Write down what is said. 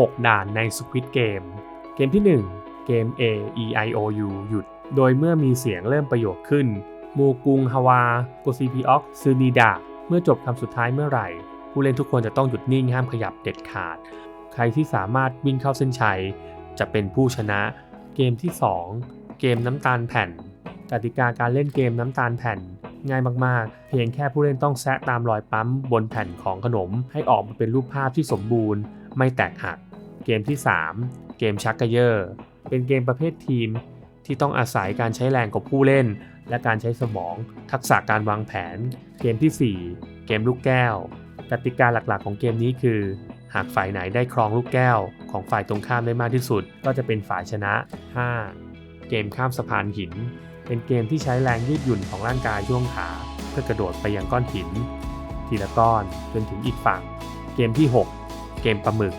6 ด่านใน Squid Game เกมที่ 1 เกม A E I O U หยุด โดยเมื่อมีเสียงเริ่มประโยคขึ้น มูกุงฮาวาโกซีพีออกซูนิดา เมื่อจบคำสุดท้ายเมื่อไหร่ ผู้เล่นทุกคนจะต้องหยุดนิ่งห้ามขยับเด็ดขาด ใครที่สามารถวิ่งเข้าเส้นชัย จะเป็นผู้ชนะ เกมที่ 2 เกมน้ำตาลแผ่น กติกาการเล่นเกมน้ำตาลแผ่น ง่ายมากๆ เพียงแค่ผู้เล่นต้องแซะตามรอยปั๊มบนแผ่นของขนม ให้ออกมาเป็นรูปภาพที่สมบูรณ์ ไม่แตกหัก เกมที่ 3 เกมชักกระเยอร์เป็นเกมประเภททีมที่ต้องอาศัยการใช้แรงของผู้เล่น และการใช้สมอง ทักษะการวางแผน เกมทีสี่ 4 เกมลูกแก้วกติกาหลักๆ ของเกมนี้คือ หากฝ่ายไหนได้ครองลูกแก้ว ของฝ่ายตรงข้ามได้มากที่สุด ก็จะเป็นฝ่ายชนะ 5. เกมข้ามสะพานหิน เป็นเกมที่ใช้แรงยืดหยุ่นของร่างกายช่วงขาเพื่อกระโดดไปยังก้อนหิน ทีละก้อนจนถึงอีกฝั่ง เกมที่ 6 เกมปลาหมึก